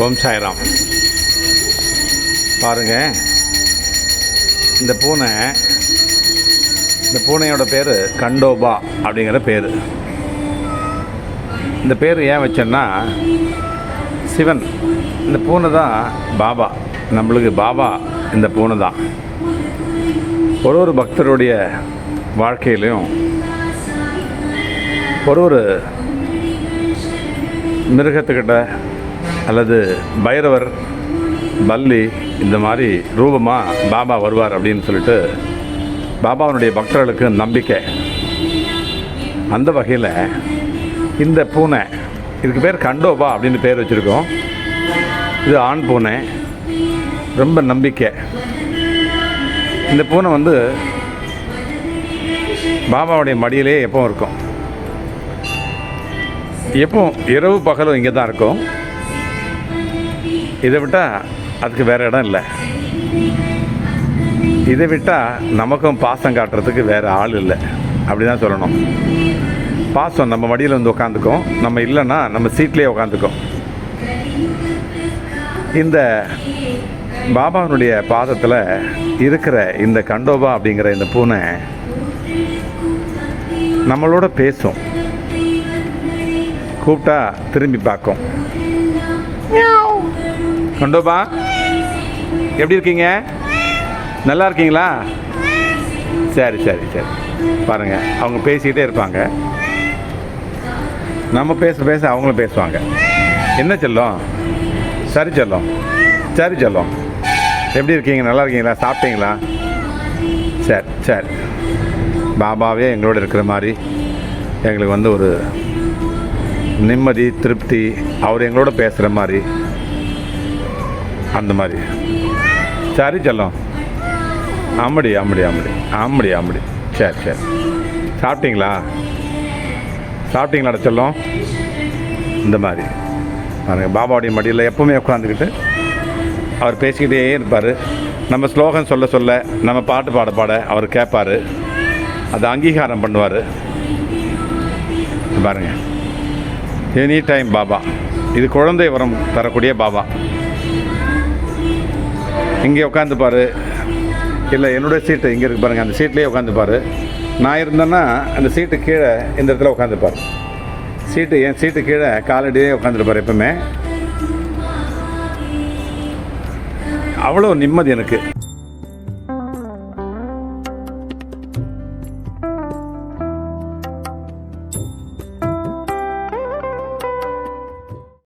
ஓம் சாய்ராம். பாருங்க. இந்த பூனை இந்த பூனையோட பேர் கண்டோபா அப்படிங்கிற பேர். இந்த பேர் ஏன் வச்சேன்னா சிவன் இந்த பூனை தான் பாபா. நம்மளுக்கு பாபா இந்த பூனை தான். ஒரு ஒரு பக்தருடைய வாழ்க்கையிலையும் ஒரு ஒரு மிருகத்துக்கிட்ட அல்லது பைரவர் பல்லி இந்த மாதிரி ரூபமாக பாபா வருவார் அப்படின்னு சொல்லிட்டு பாபாவனுடைய பக்தர்களுக்கு நம்பிக்கை. அந்த வகையில் இந்த பூனை இதுக்கு பேர் கண்டோபா அப்படின்னு பேர் வச்சுருக்கோம். இது ஆண் பூனை. ரொம்ப நம்பிக்கை. இந்த பூனை வந்து பாபாவுடைய மடியிலே எப்பவும் இருக்கும். எப்போ இரவு பகலும் இங்கே தான் இருக்கும். இதை விட்டால் அதுக்கு வேறு இடம் இல்லை. இதை விட்டால் நமக்கும் பாசம் காட்டுறதுக்கு வேறு ஆள் இல்லை. அப்படி தான் சொல்லணும். பாசம் நம்ம மடியில் வந்து உட்காந்துக்கும் நம்ம இல்லைன்னா நம்ம சீட்லேயே உட்காந்துக்கும் இந்த பாபாவினுடைய பாதத்தில் இருக்கிற இந்த கண்டோபா அப்படிங்கிற இந்த பூனை நம்மளோட பேசும். கூப்பிட்டா திரும்பி பார்க்கும். கண்டோபா எப்படி இருக்கீங்க? நல்லா இருக்கீங்களா? சரி சரி சரி. பாருங்கள் அவங்க பேசிக்கிட்டே இருப்பாங்க. நம்ம பேச பேச அவங்களும் பேசுவாங்க. என்ன செல்லம்? சரி செல்லம். சரி செல்லம். எப்படி இருக்கீங்க? நல்லா இருக்கீங்களா? சாப்பிட்டீங்களா? சரி சரி. பாபாவே எங்களோட இருக்கிற மாதிரி எங்களுக்கு வந்து ஒரு நிம்மதி திருப்தி. அவர் எங்களோட பேசுகிற மாதிரி அந்த மாதிரி சரி செல்லம். ஆமாடி ஆமாடி ஆமாடி ஆமாடி ஆமாடி சரி சரி. சாப்பிட்டீங்களா? சாப்பிட்டீங்களாடா செல்லம்? இந்த மாதிரி பாருங்கள் பாபாவுடைய மடியில் எப்போவுமே உட்காந்துக்கிட்டு அவர் பேசிக்கிட்டே இருப்பார். நம்ம ஸ்லோகம் சொல்ல சொல்ல நம்ம பாட்டு பாட பாட அவர் கேட்பார். அதை அங்கீகாரம் பண்ணுவார். பாருங்க. Any time Baba. இது குழந்தை வரம் தரக்கூடிய பாபா. இங்கே உட்காந்துப்பார் இல்லை என்னுடைய சீட்டு இங்கே இருக்கு பாருங்கள் அந்த சீட்லேயே உட்காந்துப்பார் நான் இருந்தேன்னா அந்த சீட்டு கீழே இந்த இடத்துல உட்காந்துப்பார் சீட்டு என் சீட்டு கீழே காலடியே உட்காந்துருப்பார் எப்பவுமே. அவ்வளோ நிம்மதி எனக்கு.